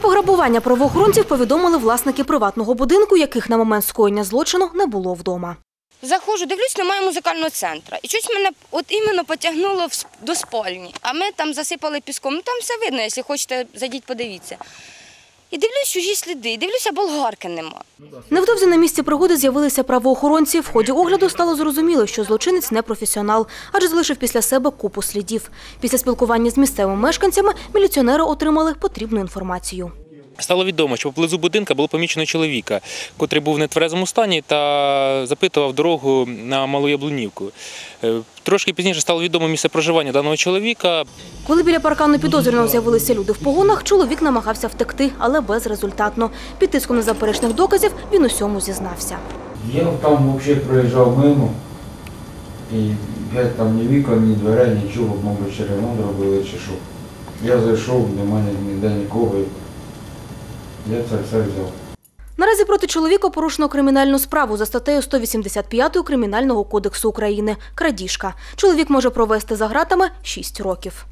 Пограбування правоохоронців повідомили власники приватного будинку, яких на момент скоєння злочину не було вдома. Заходжу, дивлюсь, немає музикального центру. І щось мене от іменно потягнуло до спальні. А ми там засипали піском. Ну там все видно, якщо хочете, зайдіть, подивіться. І дивлюсь чужі сліди, і дивлюся, болгарки нема. Невдовзі на місці пригоди з'явилися правоохоронці. В ході огляду стало зрозуміло, що злочинець не професіонал, адже залишив після себе купу слідів. Після спілкування з місцевими мешканцями міліціонери отримали потрібну інформацію. Стало відомо, що поблизу будинка було помічено чоловіка, котрий був в нетверезому стані та запитував дорогу на Малу Яблунівку. Е, Трошки пізніше стало відомо місце проживання даного чоловіка. Коли біля паркану підозрюваного з'явилися люди в погонах, чоловік намагався втекти, але безрезультатно. Під тиском незаперечних доказів він усьому зізнався. Я там взагалі проїжджав мимо, і геть там ні вікон, ні дверей, нічого, мабуть, чи ремонт робили, чи що. Я зайшов, немає ніде нікого. Я це все взяв. Наразі проти чоловіка порушено кримінальну справу за статтею 185 Кримінального кодексу України – крадіжка. Чоловік може провести за ґратами 6 років.